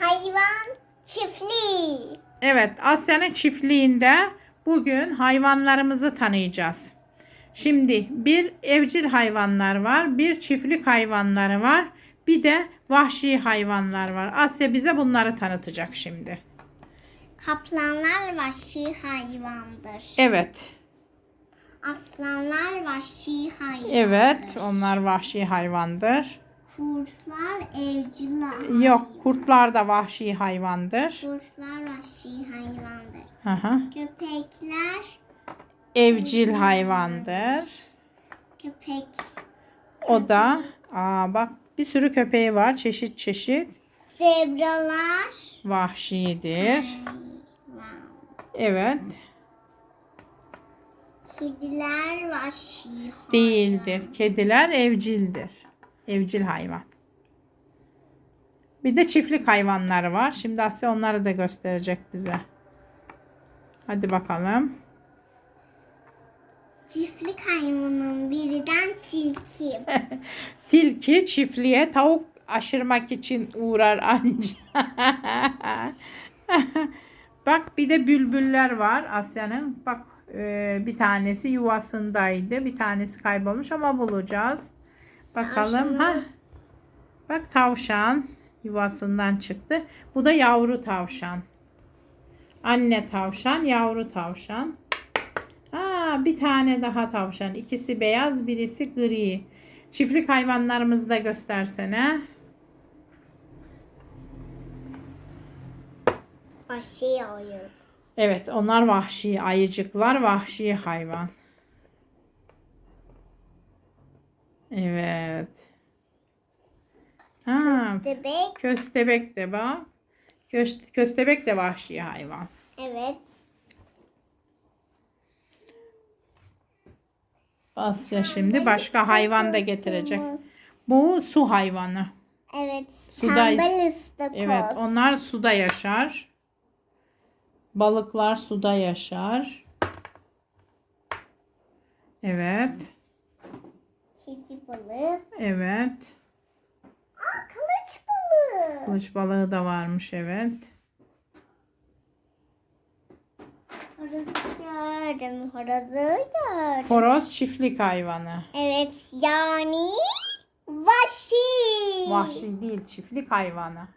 Hayvan çiftliği. Evet, Asya'nın çiftliğinde bugün hayvanlarımızı tanıyacağız. Şimdi bir evcil hayvanlar var, bir çiftlik hayvanları var, bir de vahşi hayvanlar var. Asya bize bunları tanıtacak şimdi. Kaplanlar vahşi hayvandır. Evet, Aslanlar vahşi hayvandır. evet, onlar vahşi hayvandır. Kurtlar evcil. Yok, kurtlar da vahşi hayvandır. Kurtlar vahşi hayvandır. Hı. Köpekler Evcil hayvandır. köpek O da, aa bak bir sürü köpeği var, çeşit çeşit. zebralar Vahşidir. hayvan. Evet. Kediler vahşi hayvan. Değildir. Kediler evcildir. Evcil hayvan. Bir de çiftlik hayvanları var. Şimdi Asya onları da gösterecek bize. Hadi bakalım. Çiftlik hayvanın birinden tilki. Tilki çiftliğe tavuk aşırmak için uğrar anca. Bak bir de bülbüller var Asya'nın. Bak e, bir tanesi yuvasındaydı. Bir tanesi kaybolmuş ama bulacağız. Bakalım. Ha. Bak tavşan yuvasından çıktı. Bu da yavru tavşan. Anne tavşan, yavru tavşan. Aa, bir tane daha tavşan. İkisi beyaz, birisi gri. Çiftlik hayvanlarımızı da göstersene. Vahşi oyun. Evet, onlar vahşi. Ayıcıklar vahşi hayvan. Evet. Ha, Bebek. köstebek de bak. Kös- köstebek de vahşi hayvan. Evet. Asya şimdi başka hayvan da getirecek. Bu su hayvanı. Evet. Suda-. Evet, onlar suda yaşar. Balıklar suda yaşar. Evet, Kedi balığı. evet. Aa kılıç balığı. Kılıç balığı da varmış, evet. Horozu gördüm. Horozu gördüm. Horoz çiftlik hayvanı. Evet yani vahşi. Vahşi değil, çiftlik hayvanı.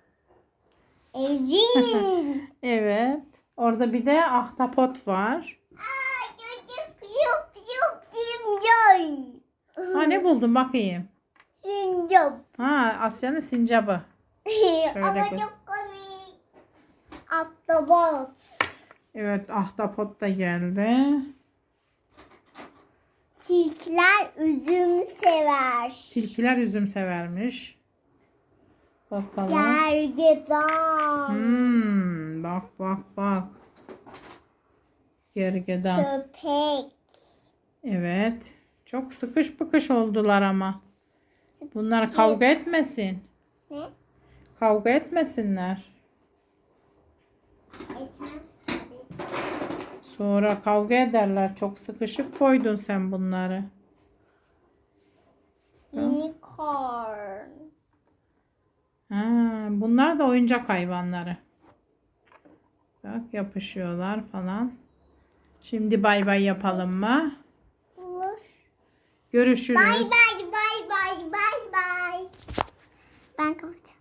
Evcil. Evet. Orada bir de ahtapot var. Aa, çocuk yup yup sincap. Ha ne buldun bakayım. Sincap. Ha Asya'nın sincabı. Ama çok komik. Ahtapot. Evet ahtapot da geldi. Tilkiler üzüm sever. Tilkiler üzüm severmiş. Bakalım. Gergedan. Hmm, bak bak bak. Gergedan. Köpek. Evet. Çok sıkış bıkış oldular ama. Bunlar kavga etmesin. Ne? Kavga etmesinler. Sonra kavga ederler. Çok sıkışıp koydun sen bunları. Unicorn. Ha, bunlar da oyuncak hayvanları. Bak yapışıyorlar falan. Şimdi bay bay yapalım mı? Görüşürüz. Bay bay bay bay bay bay. Ben kapatayım.